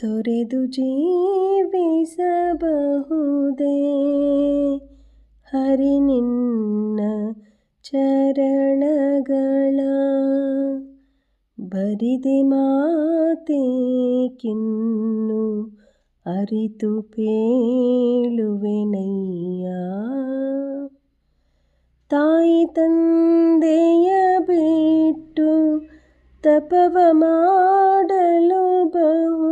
ತೊರೆದು ಜೀವಿಸಬಹುದೇ? ಹರಿ ನಿನ್ನ ಚರಣಗಳ ಬರಿದೆ ಮಾತೆ ಕಿನ್ನು ಅರಿತು ಪೇಳುವೆನಯ್ಯ. ತಾಯಿ ತಂದೆಯ ಬಿಟ್ಟು ತಪವ ಮಾಡಲು ಬಹುದು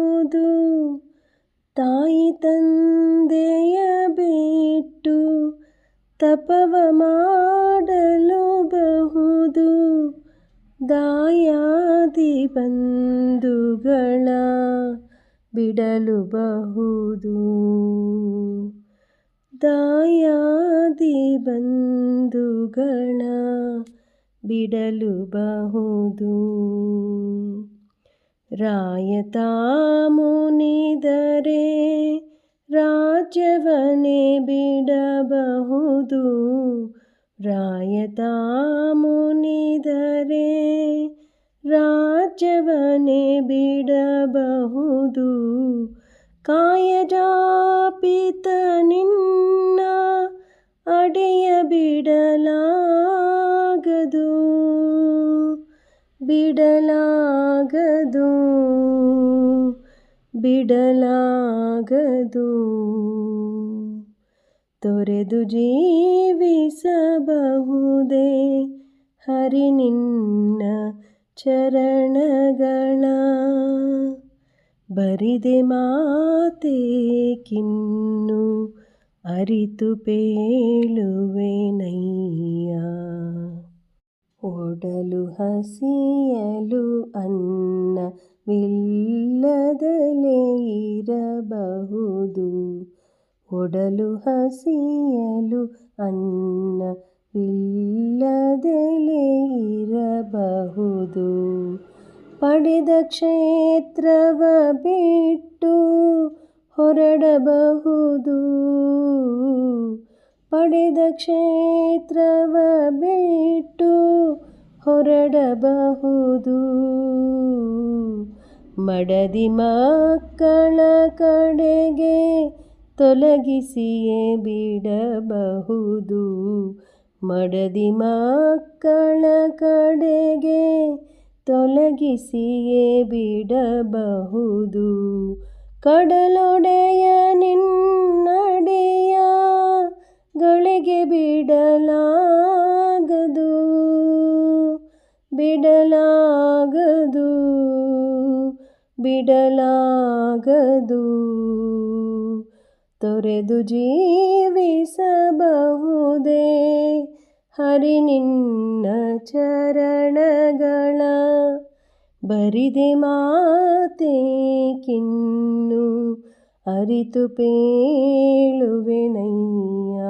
ತಾಯಿ ತಂದೆಯ ಬಿಟ್ಟು ತಪವ ಮಾಡಲು ಬಹುದು. ದಾಯಾದಿ ಬಂಧುಗಳ ಬಿಡಲು ಬಹುದು. ದಾಯಾದಿ ಬಂಧುಗಳ ಬಿಡಲು ಬಹುದು. ರಾಯತ ಮುನಿದರೆ ರಾಜ್ಯವನ್ನೇ ಬಿಡಬಹುದು. ರಾಯತ ಮುನಿದರೆ ರಾಜ್ಯವನ್ನೇ ಬಿಡಬಹುದು. ಕಾಯಜಾಪಿತ ನಿನ್ನ ಅಡೆಯ ಬಿಡಲಾಗದು ಬಿಡಲಾಗದು ಬಿಡಲಾಗದು. ತೊರೆದು ಜೀವಿಸಬಹುದೇ ಹರಿ ನಿನ್ನ ಚರಣಗಳ. ಬರಿದೆ ಮಾತೆ ಕಿನ್ನು ಅರಿತು ಪೇಳುವೆನಯ್ಯ ಒಡಲು ಹಸಿಯಲು ಅನ್ನವಿಲ್ಲದಲೇ ಇರಬಹುದು. ಒಡಲು ಹಸಿಯಲು ಅನ್ನವಿಲ್ಲದಲೇ ಇರಬಹುದು. ಪಡೆದ ಕ್ಷೇತ್ರವ ಬಿಟ್ಟು ಹೊರಡಬಹುದು. ಪಡೆದ ಕ್ಷೇತ್ರವ ಬಿಟ್ಟು ಹೊರಡಬಹುದು. ಮಡದಿ ಮಕ್ಕಳ ಕಡೆಗೆ ತೊಲಗಿಸಿಯೇ ಬಿಡಬಹುದು. ಮಡದಿ ಮಕ್ಕಳ ಕಡೆಗೆ ತೊಲಗಿಸಿಯೇ ಬಿಡಬಹುದು. ಕಡಲೊಡೆಯ ನಿನ್ನಡೆಯ ಗಳಿಗೆ ಬಿಡಲಾಗದು ಬಿಡಲಾಗದು ಬಿಡಲಾಗದು. ತೊರೆದು ಜೀವಿಸಬಹುದೇ ಹರಿ ನಿನ್ನ ಚರಣಗಳ ಬರಿದೆ ಮಾತೆ ಕಿನ್ನು ಅರಿತು ಪೇಳುವೆನಯ್ಯ.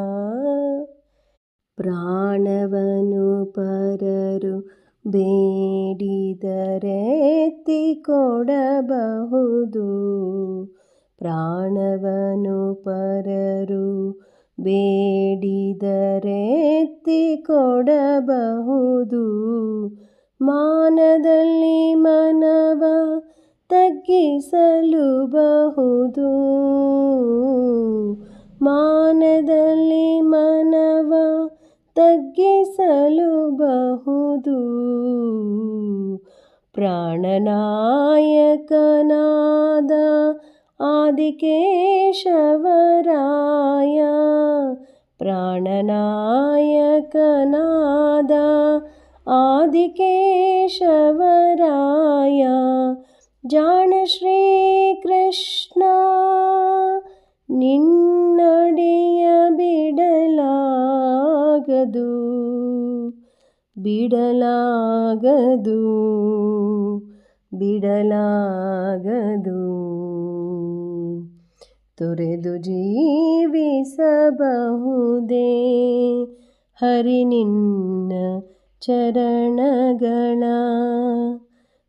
ಪ್ರಾಣವನು ಪರರು ಬೇಡಿದರೆತ್ತಿ ಕೊಡಬಹುದು ಪ್ರಾಣವನು ಪರರು ಬೇಡಿದರೆತ್ತಿ ಕೊಡಬಹುದು ಮಾನದಲ್ಲಿ ಮನವ ತಗ್ಗಿಸಲು ಬಹುದು ಮಾನದಲ್ಲಿ ಮನವ ತಗ್ಗಿಸಲು ಬಹುದು ಪ್ರಾಣನಾಯಕನಾದ ಆದಿಕೇಶವರಾಯ ಪ್ರಾಣನಾಯಕನಾದ ಆದಿಕೇಶವರಾಯ ಜಾಣ ಶ್ರೀಕೃಷ್ಣ ನಿನ್ನಡೆಯ ಬಿಡಲಾಗದು ಬಿಡಲಾಗದು ಬಿಡಲಾಗದು ತೊರೆದು ಜೀವಿಸಬಹುದೇ ಹರಿ ನಿನ್ನ ಚರಣಗಳ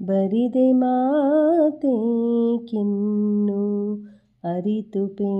ಬರಿದೆ ಮಾತೆ ಕಿನ್ನು ಅರಿತು ಪೇಳುವೆನಯ್ಯ